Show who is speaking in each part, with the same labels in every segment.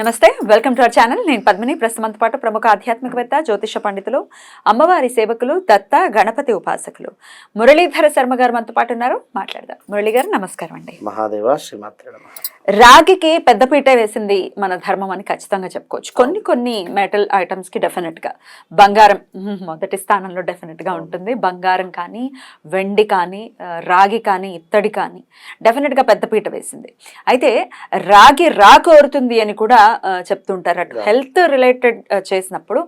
Speaker 1: నమస్తే welcome to our channel. నేను పద్మిని. ప్రస్తుతంతో పాటు ప్రముఖ ఆధ్యాత్మికవేత్త జ్యోతిష పండితులు అమ్మవారి సేవకులు దత్త గణపతి ఉపాసకులు. మురళీధర శర్మ గారు మనతో పాటు ఉన్నారు. మాట్లాడదాం. మురళి గారు నమస్కారం అండి.
Speaker 2: మహాదేవ.
Speaker 1: రాగికి పెద్దపీట వేసింది మన ధర్మం అని ఖచ్చితంగా చెప్పుకోవచ్చు. కొన్ని కొన్ని మెటల్ ఐటమ్స్కి డెఫినెట్గా బంగారం మొదటి స్థానంలో డెఫినెట్గా ఉంటుంది. బంగారం కానీ వెండి కానీ రాగి కానీ ఇత్తడి కానీ డెఫినెట్గా పెద్దపీట వేసింది. అయితే రాగి రా కోరుతుంది అని కూడా ఆ, చెప్తుంటారు అటు హెల్త్ రిలేటెడ్ చేసినప్పుడు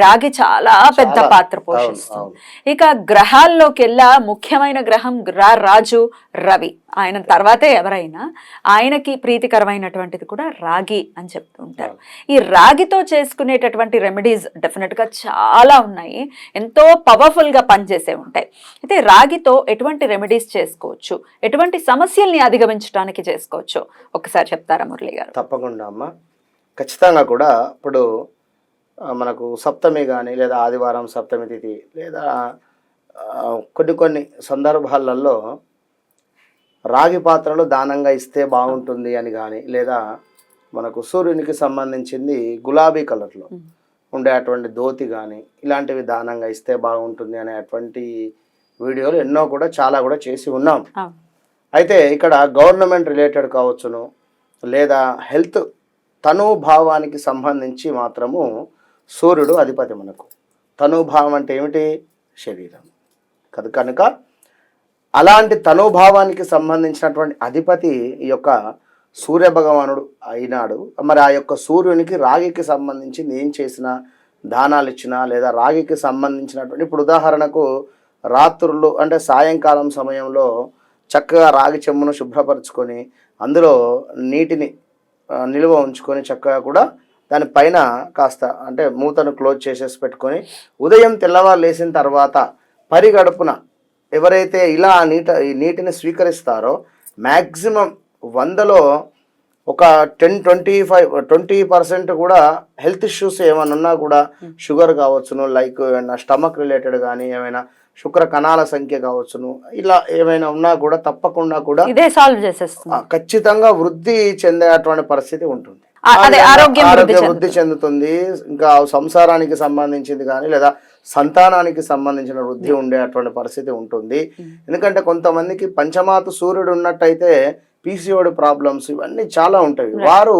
Speaker 1: రాగి చాలా పెద్ద. పాత్ర పోషిస్తుంది. ఇక గ్రహాల్లోకి వెళ్ళా ముఖ్యమైన గ్రహం రా రాజు రవి. ఆయన తర్వాతే ఎవరైనా ఆయనకి ప్రీతికరమైనటువంటిది కూడా రాగి అని చెప్తూ ఉంటారు ఈ రాగితో చేసుకునేటటువంటి రెమెడీస్ డెఫినెట్గా చాలా ఉన్నాయి. ఎంతో పవర్ఫుల్గా పనిచేసే ఉంటాయి. అయితే రాగితో ఎటువంటి రెమెడీస్ చేసుకోవచ్చు? ఎటువంటి సమస్యల్ని అధిగమించడానికి చేసుకోవచ్చు? ఒకసారి చెప్తారా మురళి గారు?
Speaker 2: తప్పకుండా అమ్మ. ఖచ్చితంగా కూడా ఇప్పుడు మనకు సప్తమి కానీ లేదా ఆదివారం సప్తమి తిథి లేదా కొన్ని కొన్ని సందర్భాలలో రాగి పాత్రలు దానంగా ఇస్తే బాగుంటుంది అని కానీ లేదా మనకు సూర్యునికి సంబంధించింది గులాబీ కలర్లో
Speaker 1: మ్మ్.
Speaker 2: ఉండే అటువంటి ధోతి కానీ ఇలాంటివి దానంగా ఇస్తే బాగుంటుంది అనేటువంటి వీడియోలు ఎన్నో కూడా చాలా కూడా చేసి ఉన్నాం. అయితే ఇక్కడ గవర్నమెంట్ రిలేటెడ్ కావచ్చును లేదా హెల్త్ తనుభావానికి సంబంధించి మాత్రము సూర్యుడు అధిపతి మనకు. తనుభావం అంటే ఏమిటి? శరీరం. కదు కనుక అలాంటి తనుభావానికి సంబంధించినటువంటి అధిపతి ఈ యొక్క సూర్య భగవానుడు అయినాడు. మరి ఆ యొక్క సూర్యునికి రాగికి సంబంధించి ఏం చేసినా దానాలు ఇచ్చినా లేదా రాగికి సంబంధించినటువంటి ఇప్పుడు ఉదాహరణకు రాత్రులు అంటే సాయంకాలం సమయంలో చక్కగా రాగి చెమ్మును శుభ్రపరచుకొని అందులో నీటిని నిల్వ ఉంచుకొని చక్కగా కూడా దానిపైన కాస్త అంటే మూతను క్లోజ్ చేసేసి పెట్టుకొని ఉదయం తెల్లవారు లేచిన తర్వాత పరిగడుపున ఎవరైతే ఇలా నీట ఈ నీటిని స్వీకరిస్తారో మ్యాక్సిమం వందలో ఒక ten twenty five twenty percent కూడా హెల్త్ ఇష్యూస్ ఏమైనా ఉన్నా కూడా షుగర్ కావచ్చును లైక్ ఏమైనా స్టమక్ రిలేటెడ్ కానీ ఏమైనా శుక్ర కణాల సంఖ్య కావచ్చును. ఇలా ఏమైనా ఉన్నా కూడా తప్పకుండా కూడా
Speaker 1: ఇదే సాల్వ్ చేసేస్తుంది.
Speaker 2: ఖచ్చితంగా వృద్ధి చెందేటువంటి పరిస్థితి ఉంటుంది.
Speaker 1: ఆరోగ్యం వృద్ధి
Speaker 2: చెందుతుంది. ఇంకా సంసారానికి సంబంధించింది కానీ లేదా సంతానానికి సంబంధించిన వృద్ధి ఉండేటువంటి పరిస్థితి ఉంటుంది. ఎందుకంటే కొంతమందికి పంచమాత సూర్యుడు ఉన్నట్టయితే పీసీఓడి ప్రాబ్లమ్స్ ఇవన్నీ చాలా ఉంటాయి. వారు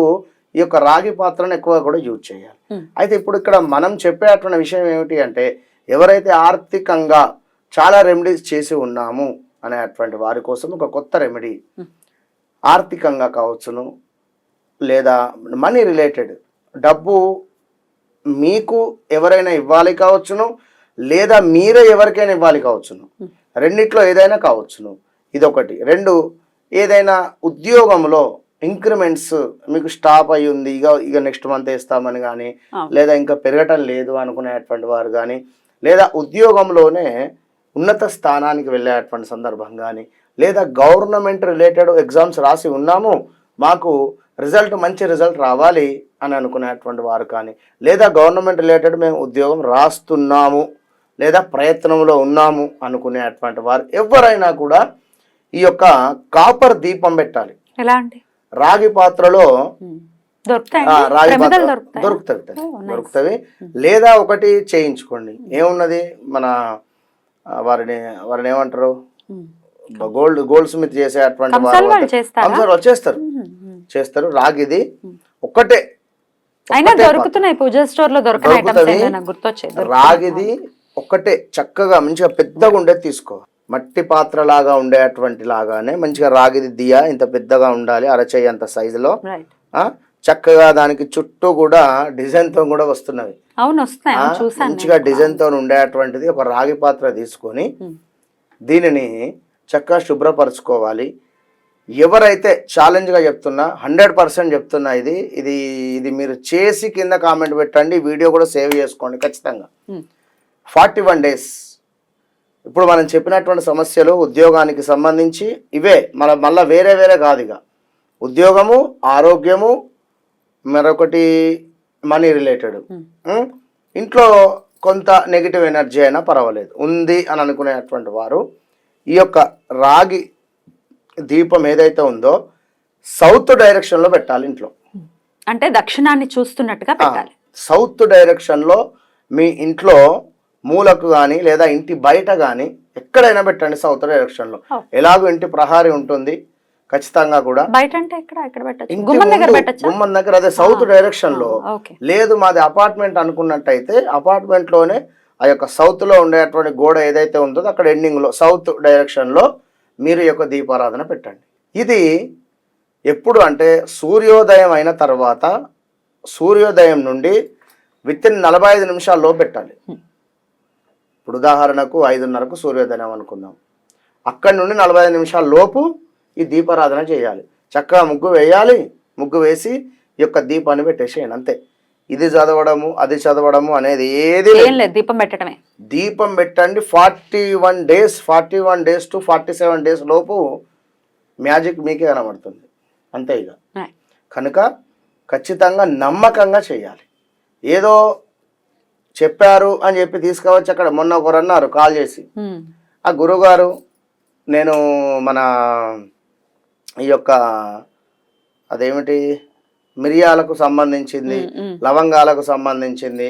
Speaker 2: ఈ యొక్క రాగి పాత్రను ఎక్కువ కూడా యూజ్ చేయాలి.
Speaker 1: Hmm.
Speaker 2: అయితే ఇప్పుడు ఇక్కడ మనం చెప్పేటువంటి విషయం ఏమిటి అంటే ఎవరైతే ఆర్థికంగా చాలా రెమెడీస్ చేసి ఉన్నాము అనేటువంటి వారి కోసం ఒక కొత్త రెమెడీ. ఆర్థికంగా కావచ్చును లేదా మనీ రిలేటెడ్ డబ్బు మీకు ఎవరైనా ఇవ్వాలి కావచ్చును లేదా మీరే ఎవరికైనా ఇవ్వాలి కావచ్చును. రెండిట్లో ఏదైనా కావచ్చును. ఇదొకటి. రెండు ఏదైనా ఉద్యోగంలో ఇంక్రిమెంట్స్ మీకు స్టాప్ అయి ఉంది ఇక ఇక నెక్స్ట్ మంత్ వేస్తామని కానీ. లేదా ఇంకా పెరగటం లేదు అనుకునేటువంటి వారు కానీ లేదా ఉద్యోగంలోనే ఉన్నత స్థానానికి వెళ్ళేటువంటి సందర్భం కానీ లేదా గవర్నమెంట్ రిలేటెడ్ ఎగ్జామ్స్ రాసి ఉన్నాము మాకు రిజల్ట్ మంచి రిజల్ట్ రావాలి అని అనుకునేటువంటి వారు కానీ లేదా గవర్నమెంట్ రిలేటెడ్ మేము ఉద్యోగం రాస్తున్నాము లేదా ప్రయత్నంలో ఉన్నాము అనుకునేటువంటి వారు ఎవరైనా కూడా ఈ యొక్క కాపర్ దీపం పెట్టాలి.
Speaker 1: ఎలా అండి?
Speaker 2: రాగి పాత్రలో రాగి పాత్ర
Speaker 1: దొరుకుతాయి?
Speaker 2: దొరుకుతాయి
Speaker 1: nice.
Speaker 2: దొరుకుతాయి. లేదా ఒకటి చేయించుకోండి. ఏమున్నది? మన వారిని వారిని ఏమంటారు? గోల్డ్ గోల్డ్ స్మిత్
Speaker 1: కంసాలు
Speaker 2: వారు
Speaker 1: వాళ్ళు చేస్తారా?
Speaker 2: చేస్తారు. రాగిది ఒక్కటే.
Speaker 1: అయినా దొరుకుతున్నాయి. పూజ స్టోర్లో
Speaker 2: రాగిది ఒక్కటే. చక్కగా మంచిగా పెద్దగా ఉండేది తీసుకో. మట్టి పాత్ర లాగా ఉండేటువంటి లాగానే మంచిగా రాగిది దియా ఇంత పెద్దగా ఉండాలి అరచేయి అంత సైజులో చక్కగా దానికి చుట్టూ కూడా డిజైన్తో కూడా వస్తున్నవి.
Speaker 1: అవును
Speaker 2: మంచిగా డిజైన్తో ఉండేటువంటిది ఒక రాగి పాత్ర తీసుకొని. దీనిని చక్కగా శుభ్రపరచుకోవాలి. ఎవరైతే ఛాలెంజ్గా చెప్తున్నా హండ్రెడ్ పర్సెంట్ చెప్తున్నా ఇది ఇది ఇది మీరు చేసి కింద కామెంట్ పెట్టండి వీడియో కూడా సేవ్ చేసుకోండి ఖచ్చితంగా. Forty one days. ఇప్పుడు మనం చెప్పినటువంటి సమస్యలు ఉద్యోగానికి సంబంధించి ఇవే మన మళ్ళీ వేరే వేరే కాదు ఇక. ఉద్యోగము ఆరోగ్యము మరొకటి మనీ రిలేటెడ్.
Speaker 1: ఉమ్.
Speaker 2: ఇంట్లో కొంత నెగిటివ్ ఎనర్జీ అయినా పర్వాలేదు. ఉంది అని అనుకునేటువంటి వారు ఈ యొక్క రాగి దీపం ఏదైతే ఉందో సౌత్ డైరెక్షన్లో పెట్టాలి ఇంట్లో.
Speaker 1: అంటే దక్షిణాన్ని చూస్తున్నట్టుగా పెట్టాలి.
Speaker 2: సౌత్ డైరెక్షన్లో మీ ఇంట్లో మూలకు కానీ లేదా ఇంటి బయట కానీ ఎక్కడైనా పెట్టండి సౌత్ డైరెక్షన్లో. ఎలాగో ఇంటి ప్రహారీ ఉంటుంది. ఖచ్చితంగా కూడా.
Speaker 1: బయట అంటే ఎక్కడ? ఎక్కడ పెట్టచ్చు?
Speaker 2: ఇంటి
Speaker 1: గుమ్మం దగ్గర
Speaker 2: ముందు,
Speaker 1: పెట్టచ్చా?
Speaker 2: గుమ్మం దగ్గర అదే సౌత్
Speaker 1: డైరెక్షన్లో.
Speaker 2: లేదు మాది అపార్ట్మెంట్ అనుకున్నట్టయితే అపార్ట్మెంట్లోనే ఆ యొక్క సౌత్లో ఉండేటువంటి గోడ ఏదైతే ఉందో అక్కడ ఎండింగ్లో సౌత్ డైరెక్షన్లో మీరు యొక్క దీపారాధన పెట్టండి. ఇది ఎప్పుడు అంటే సూర్యోదయం అయిన తర్వాత సూర్యోదయం నుండి విత్ ఇన్ నలభై ఐదు నిమిషాల్లో పెట్టాలి. ఇప్పుడు ఉదాహరణకు ఐదున్నరకు సూర్యోదయం అనుకుందాం. అక్కడి నుండి నలభై ఐదు నిమిషాల లోపు ఈ దీపారాధన చేయాలి. చక్కగా ముగ్గు వేయాలి. ముగ్గు వేసి ఈ యొక్క దీపాన్ని పెట్టేసేయండి అంతే. ఇది చదవడము అది చదవడము అనేది ఏది
Speaker 1: దీపం పెట్టడమే.
Speaker 2: దీపం పెట్టండి. Forty one days forty one days to forty seven days లోపు మ్యాజిక్ మీకే కనబడుతుంది. అంతే ఇక. కనుక ఖచ్చితంగా నమ్మకంగా చేయాలి. ఏదో చెప్పారు అని చెప్పి తీసుకువచ్చి అక్కడ మొన్న ఒకరు అన్నారు కాల్ చేసి. ఆ గురుగారు నేను మన ఈ యొక్క అదేమిటి? మిరియాలకు సంబంధించింది. లవంగాలకు సంబంధించింది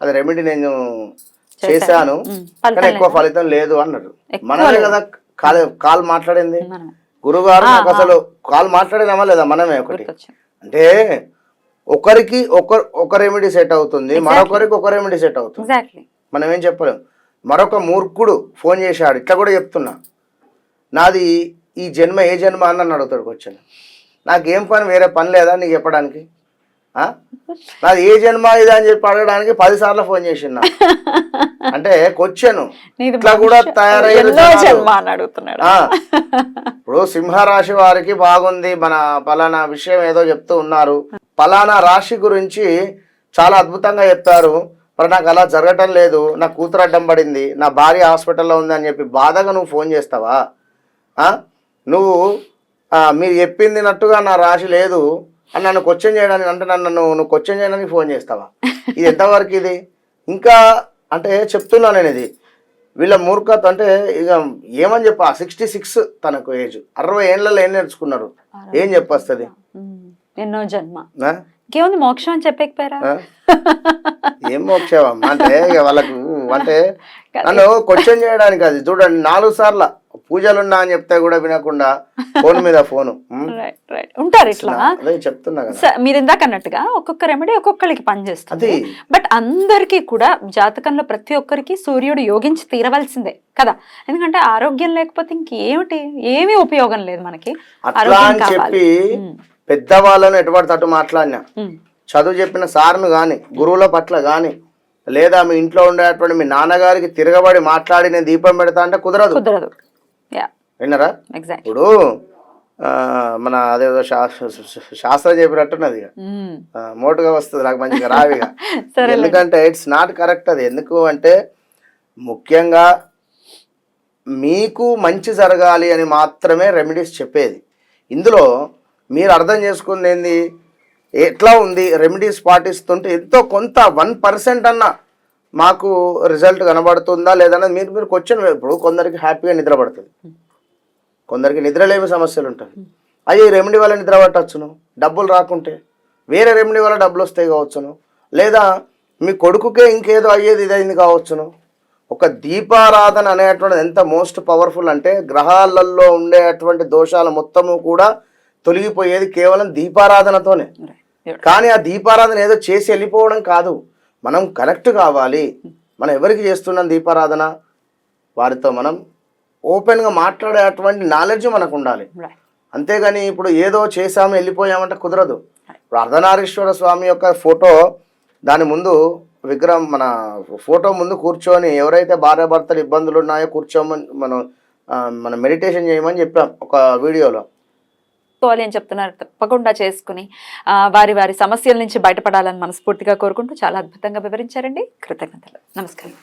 Speaker 2: అది రెమెడీ నేను చేశాను. కానీ ఎక్కువ ఫలితం లేదు అన్నారు
Speaker 1: ఎక్కువ
Speaker 2: మనమే కదా కాల్ కాల్ మాట్లాడింది. గురుగారు నాకు అసలు కాల్ మాట్లాడినామా లేదా? మనమే ఒకటి. అంటే ఒకరికి ఒక ఒక రెమెడీ సెట్ అవుతుంది మరొకరికి ఒక రెమెడీ సెట్ అవుతుంది. మనం ఏం చెప్పలేం. మరొక మూర్ఖుడు ఫోన్ చేశాడు. ఇట్లా కూడా చెప్తున్నా. నాది ఈ జన్మ ఏ జన్మ అని నన్ను అడుగుతాడు వచ్చాను నాకేం పని వేరే పని లేదా నీకు చెప్పడానికి? ఆ? నాది ఏ జన్మ ఇది అని చెప్పి అడగడానికి పదిసార్లు ఫోన్ చేసిన అంటే కొచ్చాను
Speaker 1: నీది
Speaker 2: ఇట్లా కూడా ఆ. ఇప్పుడు సింహరాశి వారికి బాగుంది మన పలానా విషయం ఏదో చెప్తూ ఉన్నారు. పలానా రాశి గురించి చాలా అద్భుతంగా చెప్పారు మరి నాకు అలా జరగటం లేదు నా కూతురు అడ్డం పడింది నా భార్య హాస్పిటల్లో ఉంది అని చెప్పి బాధగా నువ్వు ఫోన్ చేస్తావా? ఆ? నువ్వు మీరు చెప్పింది నట్టుగా నా రాశి లేదు అని నన్ను క్వశ్చన్ చేయడానికి అంటే నన్ను నువ్వు నువ్వు క్వశ్చన్ చేయడానికి ఫోన్ చేస్తావా? ఇది ఎంతవరకు ఇది? ఇంకా అంటే చెప్తున్నా నేను ఇది. వీళ్ళ మూర్ఖత అంటే ఇక ఏమని చెప్పా సిక్స్టీ సిక్స్ తనకు ఏజ్ అరవై ఏళ్ళలో ఏం నేర్చుకున్నారు? ఏం చెప్పొస్తుంది.
Speaker 1: ఎన్నో జన్మ? ఇంకేముంది మోక్షం అని చెప్పకపోయారా?
Speaker 2: ఏం మోక్షమమ్మా అంటే ఇక వాళ్ళకు అంటే నన్ను క్వశ్చన్ చేయడానికి అది చూడండి నాలుగు సార్లు. పూజలున్నా అని చెప్తే కూడా వినకుండా ఫోన్ మీద ఫోను. ఉమ్.
Speaker 1: రైట్ రైట్ ఉంటారు ఇట్లా.
Speaker 2: చెప్తున్నా కదా.
Speaker 1: మీరు ఇందాక అన్నట్టుగా ఒక్కొక్క రెమెడీ ఒక్కొక్కరికి పనిచేస్తుంది. బట్ అందరికీ కూడా జాతకంలో ప్రతి ఒక్కరికి సూర్యుడు యోగించి తీరవలసిందే కదా. ఎందుకంటే ఆరోగ్యం లేకపోతే ఇంకేమిటి ఏమీ ఉపయోగం లేదు మనకి.
Speaker 2: అట్లా అని చెప్పి పెద్దవాళ్ళను ఎటువంటి తట్టు మాట్లాడినా. చదువు చెప్పిన సార్ను కానీ గురువుల పట్ల కానీ లేదా మీ ఇంట్లో ఉండేటువంటి మీ నాన్నగారికి తిరగబడి మాట్లాడి నేను దీపం పెడతా అంటే కుదరదు.
Speaker 1: కుదరదు.
Speaker 2: విన్నారా?
Speaker 1: ఎగ్జాక్ట్
Speaker 2: ఇప్పుడు మన అదేదో శాస్త్ర చెప్పినట్టున్నది ఆ, మోటుగా వస్తుంది నాకు మంచిగా రావిగా
Speaker 1: సరే
Speaker 2: ఎందుకంటే ఇట్స్ నాట్ కరెక్ట్ అది. ఎందుకు అంటే ముఖ్యంగా మీకు మంచి జరగాలి అని మాత్రమే రెమెడీస్ చెప్పేది. ఇందులో మీరు అర్థం చేసుకుంది ఏంది? ఎట్లా ఉంది? రెమెడీస్ పాటిస్తుంటే ఎంతో కొంత వన్ పర్సెంట్ అన్న మాకు రిజల్ట్ కనబడుతుందా లేదన్నది మీరు మీరు క్వశ్చన్ ఇప్పుడు కొందరికి హ్యాపీగా నిద్ర పడుతుంది. కొందరికి నిద్రలేమి సమస్యలు ఉంటాయి. అయ్యి రెమెడీ వల్ల నిద్ర పట్టచ్చును? డబ్బులు రాకుంటే. వేరే రెమెడీ వల్ల డబ్బులు వస్తాయి కావచ్చును? లేదా మీ కొడుకుకే ఇంకేదో అయ్యేది ఇదైంది కావచ్చును? ఒక దీపారాధన అనేటువంటిది ఎంత మోస్ట్ పవర్ఫుల్ అంటే గ్రహాలలో ఉండేటువంటి దోషాలు మొత్తము కూడా తొలగిపోయేది కేవలం దీపారాధనతోనే. కానీ ఆ దీపారాధన ఏదో చేసి వెళ్ళిపోవడం కాదు. మనం కనెక్ట్ కావాలి. మనం ఎవరికి చేస్తున్నాం దీపారాధన? వారితో మనం ఓపెన్గా మాట్లాడేటువంటి నాలెడ్జ్ మనకు ఉండాలి అంతేగాని ఇప్పుడు ఏదో చేసాము వెళ్ళిపోయామంటే కుదరదు. ఇప్పుడు అర్ధనారీశ్వర స్వామి యొక్క ఫోటో దాని ముందు విగ్రహం మన ఫోటో ముందు కూర్చొని ఎవరైతే భార్యాభర్తలు ఇబ్బందులు ఉన్నాయో కూర్చోమని మనం మనం మెడిటేషన్ చేయమని చెప్పాం ఒక వీడియోలో.
Speaker 1: చేసుకోవాలి అని చెప్తున్నారు. తప్పకుండా చేసుకుని వారి వారి సమస్యల నుంచి బయటపడాలని మనస్ఫూర్తిగా కోరుకుంటూ చాలా అద్భుతంగా వివరించారండి. కృతజ్ఞతలు. నమస్కారం.